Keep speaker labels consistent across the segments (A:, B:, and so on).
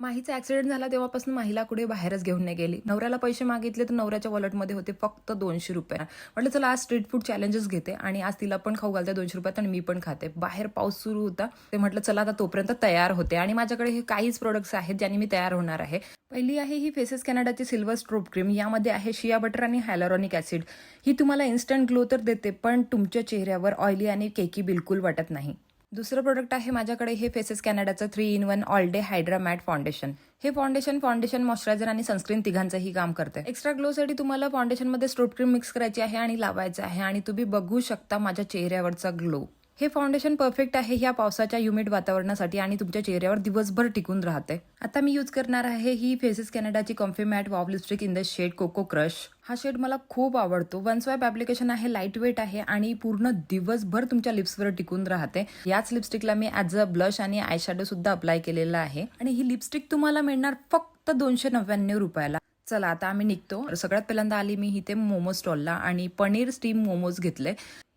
A: माहीचा accident झाला तेव्हापासून माहीला कुठे बाहेरच घेऊन नाही गेली. नवऱ्याला पैसे मागितले तर नवऱ्याच्या वॉलेटमध्ये होते फक्त दोनशे रुपये. म्हटलं चला आज स्ट्रीट फूड चॅलेंजेस घेते आणि आज तिला पण खाऊ घालते दोनशे रुपयात आणि मी पण खाते. बाहेर पाऊस सुरू होता. ते म्हटलं चला आता तोपर्यंत तयार होते. आणि माझ्याकडे हे काहीच प्रोडक्ट्स आहेत ज्यांनी मी तयार होणार आहे. पहिली आहे ही फेसेस कॅनडाची सिल्वर स्ट्रोप क्रीम यामध्ये आहे शिया बटर आणि हायलॉरॉनिक ऍसिड ही तुम्हाला इन्स्टंट ग्लो तर देते पण तुमच्या चेहऱ्यावर ऑइली आणि केकी बिलकुल वाटत नाही. दुसरं प्रोडक्ट आहे माझ्याकडे हे faces कॅनडाचं three in one all day hydra matte foundation हे फाउंडेशन फाउंडेशन मॉइश्चरायझर आणि सनस्क्रीन तिघांचंही काम करते एक्स्ट्रा ग्लोसाठी तुम्हाला फाउंडेशनमध्ये स्ट्रोट क्रीम मिक्स करायची आहे आणि लावायचं आहे आणि तुम्ही बघू शकता माझ्या चेहऱ्यावरचा ग्लो हे फाउंडेशन परफेक्ट आहे ह्या पावसाच्या युमिड वातावरणासाठी आणि तुमच्या चेहऱ्यावर दिवसभर टिकून राहते. आता मी यूज करणार आहे ही Faces कॅनडाची comfy matte wow lipstick in the shade coco crush हा शेड मला खूप आवडतो. वन स्वाईप ऍप्लिकेशन आहे लाइट वेट आहे आणि पूर्ण दिवसभर तुमच्या लिप्सवर टिकून राहते. याच लिपस्टिकला मी ॲज अ ब्लश आणि आय शॅडो सुद्धा अप्लाय केलेला आहे. आणि ही लिपस्टिक तुम्हाला मिळणार फक्त दोनशे नव्याण्णव रुपयाला. चला आता आम्ही निघतो. सगळ्यात पहिल्यांदा आली मी इथे मोमो स्टॉलला आणि पनीर स्टीम मोमोज घेतले.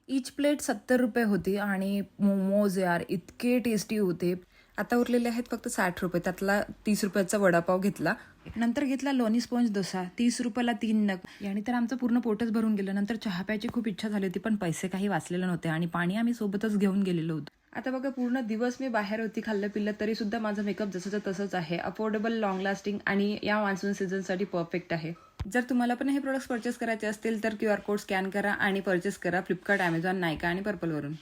A: ईच प्लेट सत्तर रुपये होती आणि मोमोज यार इतके टेस्टी होते. आता उरलेले आहेत फक्त साठ रुपये. त्यातला तीस रुपयाचा वडापाव घेतला. नंतर घेतला लोणी स्पॉन्ज डोसा. तीस रुपयाला तीन नग. याने तर आमचं पूर्ण पोटच भरून गेलं. नंतर चहा प्यायची खूप इच्छा झाली होती पण पैसे काही वाचलेले नव्हते आणि पाणी आम्ही सोबतच घेऊन गेलेलो होतो. आता बघा पूर्ण दिवस मी बाहेर होती खाल्लं पिल्लं तरी सुद्धा माझं मेकअप जसंच तसंच आहे. अफोर्डेबल लॉंग लास्टिंग आणि या मान्सून सीझनसाठी परफेक्ट आहे. जर तुम्हाला पण हे प्रोडक्ट्स परचेस करायचे असतील तर क्यू आर कोड स्कॅन करा आणि परचेस करा फ्लिपकार्ट ॲमेझॉन नायका आणि पर्पलवरून